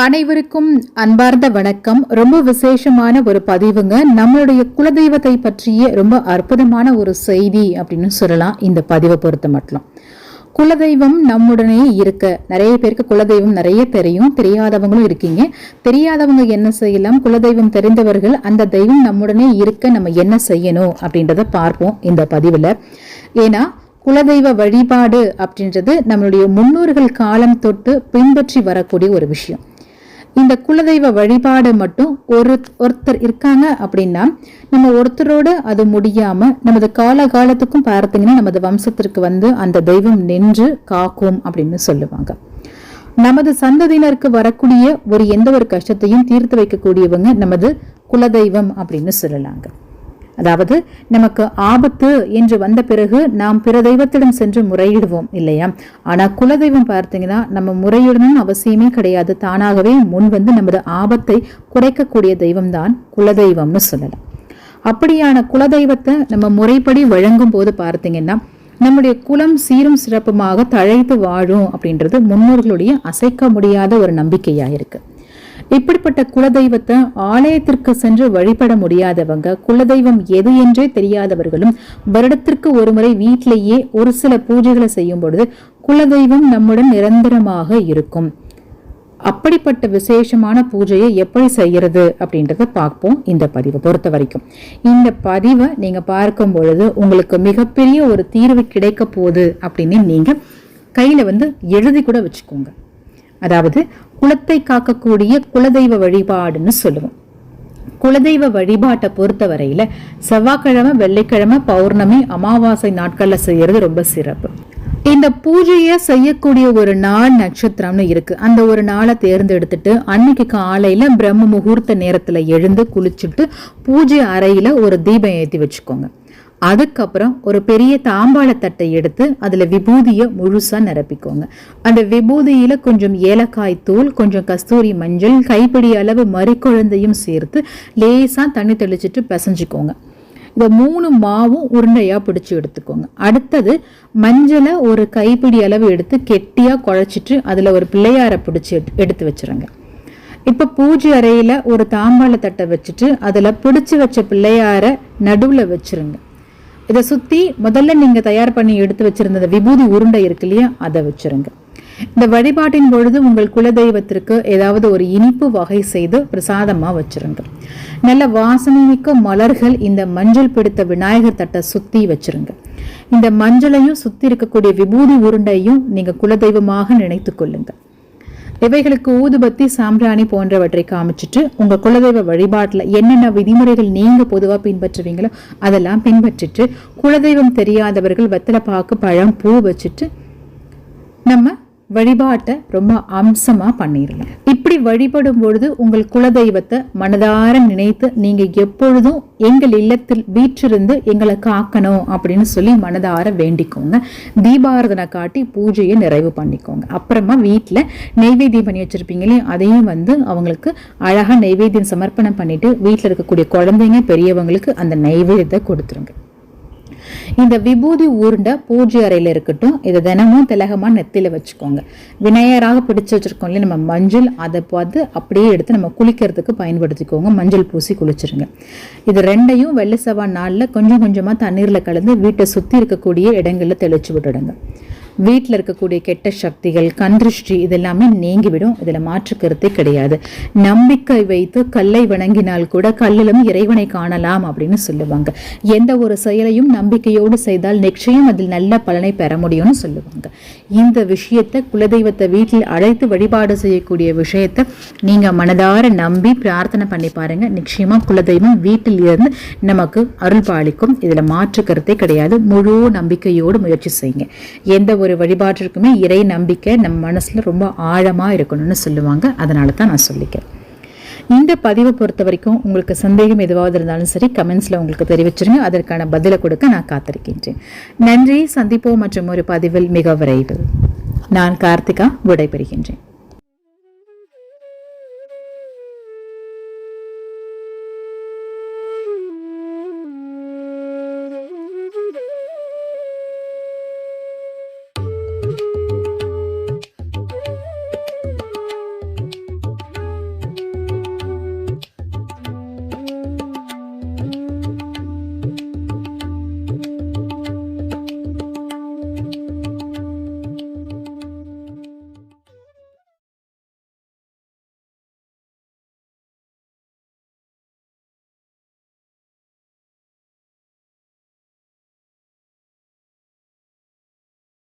அனைவருக்கும் அன்பார்ந்த வணக்கம். ரொம்ப விசேஷமான ஒரு பதிவுங்க. நம்மளுடைய குலதெய்வத்தை பற்றிய ரொம்ப அற்புதமான ஒரு செய்தி அப்படின்னு சொல்லலாம். இந்த பதிவை பொறுத்த மட்டும். குலதெய்வம் நம்முடனே இருக்க நிறைய பேருக்கு குலதெய்வம் நிறைய தெரியும். தெரியாதவங்களும் இருக்கீங்க. தெரியாதவங்க என்ன செய்யலாம்? குலதெய்வம் தெரிந்தவர்கள் அந்த தெய்வம் நம்முடனே இருக்க நம்ம என்ன செய்யணும் அப்படின்றத பார்ப்போம் இந்த பதிவில். ஏன்னா குலதெய்வ வழிபாடு அப்படின்றது நம்மளுடைய முன்னோர்கள் காலம் தொட்டு பின்பற்றி வரக்கூடிய ஒரு விஷயம். இந்த குலதெய்வ வழிபாடு மட்டும் ஒரு ஒருத்தர் இருக்காங்க அப்படின்னா நம்ம ஒருத்தரோட அது முடியாம நமது கால காலத்துக்கும் பார்த்தீங்கன்னா நமது வம்சத்திற்கு வந்து அந்த தெய்வம் நின்று காக்கும் அப்படின்னு சொல்லுவாங்க. நமது சந்ததியினருக்கு வரக்கூடிய ஒரு எந்த ஒரு கஷ்டத்தையும் தீர்த்து வைக்கக்கூடியவங்க நமது குலதெய்வம் அப்படின்னு சொல்லலாங்க. அதாவது நமக்கு ஆபத்து என்று வந்த பிறகு நாம் பிற தெய்வத்திடம் சென்று முறையிடுவோம் இல்லையா? ஆனால் குலதெய்வம் பார்த்தீங்கன்னா நம்ம முறையிடணும்னு அவசியமே கிடையாது. தானாகவே முன் வந்து நமது ஆபத்தை குறைக்கக்கூடிய தெய்வம் தான் குலதெய்வம்னு சொல்லலாம். அப்படியான குலதெய்வத்தை நம்ம முறைப்படி வழங்கும் போது பார்த்தீங்கன்னா நம்முடைய குலம் சீரும் சிறப்புமாக தழைத்து வாழும் அப்படின்றது முன்னோர்களுடைய அசைக்க முடியாத ஒரு நம்பிக்கையாக இருக்குது இப்படிப்பட்ட குலதெய்வத்தை ஆலயத்திற்கு சென்று வழிபட முடியாதவங்க குலதெய்வம் எது என்றே தெரியாதவர்களும் வருடத்திற்கு ஒரு முறை வீட்டிலேயே ஒரு சில பூஜைகளை செய்யும் பொழுது குலதெய்வம் நம்முடன் நிரந்தரமாக இருக்கும். அப்படிப்பட்ட விசேஷமான பூஜையை எப்படி செய்யறது அப்படின்றத பார்ப்போம் இந்த பதிவை பொறுத்த வரைக்கும். இந்த பதிவை நீங்க பார்க்கும் பொழுது உங்களுக்கு மிகப்பெரிய ஒரு தீர்வு கிடைக்க போகுது அப்படின்னு நீங்க கையில வந்து எழுதி கூட வச்சுக்கோங்க. அதாவது குலத்தை காக்கக்கூடிய குலதெய்வ வழிபாடுன்னு சொல்லுவோம். குலதெய்வ வழிபாட்டை பொறுத்த வரையில செவ்வாய்க்கிழமை வெள்ளிக்கிழமை பௌர்ணமி அமாவாசை நாட்கள்ல செய்யறது ரொம்ப சிறப்பு. இந்த பூஜையை செய்யக்கூடிய ஒரு நாள் நட்சத்திரம்னு இருக்கு. அந்த ஒரு நாளை தேர்ந்தெடுத்துட்டு அன்னைக்கு காலையில பிரம்ம முகூர்த்த நேரத்துல எழுந்து குளிச்சுட்டு பூஜை அறையில ஒரு தீபம் ஏற்றி வச்சுக்கோங்க. அதுக்கப்புறம் ஒரு பெரிய தாம்பாளத்தட்டை எடுத்து அதில் விபூதியை முழுசாக நிரப்பிக்கோங்க. அந்த விபூதியில் கொஞ்சம் ஏலக்காய் தூள் கொஞ்சம் கஸ்தூரி மஞ்சள் கைப்பிடி அளவு மறிக்குழந்தையும் சேர்த்து லேசாக தண்ணி தெளிச்சிட்டு பிசைஞ்சிக்கோங்க. இந்த மூணு மாவும் உருண்டையாக பிடிச்சி எடுத்துக்கோங்க. அடுத்தது மஞ்சளை ஒரு கைப்பிடி அளவு எடுத்து கெட்டியாக குழச்சிட்டு அதில் ஒரு பிள்ளையாரை பிடிச்சி எடுத்து வச்சிருங்க. இப்போ பூஜை அறையில் ஒரு தாம்பாளத்தட்டை வச்சுட்டு அதில் பிடிச்சி வச்ச பிள்ளையாரை நடுவில் வச்சிருங்க. இதை சுற்றி முதல்ல நீங்க தயார் பண்ணி எடுத்து வச்சிருந்த விபூதி உருண்டை இருக்கு இல்லையா? அதை வச்சிருங்க. இந்த வழிபாட்டின் பொழுது உங்கள் குலதெய்வத்திற்கு ஏதாவது ஒரு இனிப்பு வகை செய்து பிரசாதமாக வச்சிருங்க. நல்ல வாசனை மிக்க மலர்கள் இந்த மஞ்சள் பிடித்த விநாயகர் தட்டை சுற்றி வச்சிருங்க. இந்த மஞ்சளையும் சுற்றி இருக்கக்கூடிய விபூதி உருண்டையும் நீங்கள் குலதெய்வமாக நினைத்து கொள்ளுங்கள் இவைகளுக்கு ஊதுபத்தி சாம்பிராணி போன்றவற்றை காமிச்சிட்டு உங்க குலதெய்வ வழிபாட்டில் என்னென்ன விதிமுறைகள் நீங்க பொதுவாக பின்பற்றுவீங்களோ அதெல்லாம் பின்பற்றிட்டு குலதெய்வம் தெரியாதவர்கள் வெத்தலை பாக்கு பழம் பூ வச்சுட்டு நம்ம வழிபாட்டை ரொம்ப அம்சமா பண்ணிடலாம். இப்படி வழிபடும் பொழுது உங்கள் குலதெய்வத்தை மனதார நினைத்து நீங்க எப்பொழுதும் எங்கள் இல்லத்தில் வீற்றிருந்து எங்களை காக்கணும் அப்படின்னு சொல்லி மனதார வேண்டிக்கோங்க. தீபாரதனை காட்டி பூஜையை நிறைவு பண்ணிக்கோங்க. அப்புறமா வீட்டில் நெய்வேத்தியம் பண்ணி வச்சிருப்பீங்களே அதையும் வந்து அவங்களுக்கு அழகாக நெய்வேத்தியம் சமர்ப்பணம் பண்ணிட்டு வீட்டில் இருக்கக்கூடிய குழந்தைங்க பெரியவங்களுக்கு அந்த நெய்வேத்தியத்தை கொடுத்துருங்க. இந்த விபூதி உருண்டை பூஜை அறையில் இருக்கட்டும் இதை தினமும் திலகமாக நெத்தியில் வச்சுக்கோங்க. விநாயகராக பிடிச்சு வச்சுருக்கோம் இல்லையா நம்ம மஞ்சள் அதை பார்த்து அப்படியே எடுத்து நம்ம குளிக்கிறதுக்கு பயன்படுத்திக்கோங்க. மஞ்சள் பூசி குளிச்சிருங்க. இது ரெண்டையும் வெள்ளை செவ்வாய் நாளில் கொஞ்சம் கொஞ்சமாக தண்ணீரில் கலந்து வீட்டை சுற்றி இருக்கக்கூடிய இடங்களில் தெளிச்சு விட்டுடுங்க. வீட்டில் இருக்கக்கூடிய கெட்ட சக்திகள் கந்திருஷ்டி இதெல்லாமே நீங்கிவிடும். இதில் மாற்று கருத்தே கிடையாது. நம்பிக்கை வைத்து கல்லை வணங்கினால் கூட கல்லிலும் இறைவனை காணலாம் அப்படின்னு சொல்லுவாங்க. எந்த ஒரு செயலையும் நம்பிக்கையோடு செய்தால் நிச்சயம் அதில் நல்ல பலனை பெற முடியும்னு சொல்லுவாங்க. இந்த விஷயத்தை குலதெய்வத்தை வீட்டில் அழைத்து வழிபாடு செய்யக்கூடிய விஷயத்தை நீங்க மனதார நம்பி பிரார்த்தனை பண்ணி பாருங்க. நிச்சயமா குலதெய்வம் வீட்டில் இருந்து நமக்கு அருள் பாலிக்கும். இதுல மாற்று கருத்தே கிடையாது. முழு நம்பிக்கையோடு முயற்சி செய்யுங்க. எந்த ஒரு ஒரு வழிபாட்டிற்குமே இறை நம்பிக்கை நம்ம மனசுல ரொம்ப ஆழமா இருக்கணும்னு சொல்லுவாங்க. அதனால தான் நான் சொல்லிக்கிறேன். இந்த பதிவை பொறுத்த வரைக்கும் உங்களுக்கு சந்தேகம் எதுவாவது இருந்தாலும் சரி கமெண்ட்ஸில் உங்களுக்கு தெரிவிச்சிருங்க. அதற்கான பதிலை கொடுக்க நான் காத்திருக்கின்றேன். நன்றி. சந்திப்போம் மற்றும் ஒரு பதிவில் மிக விரைவில். நான் கார்த்திகா விடைபெறுகின்றேன்.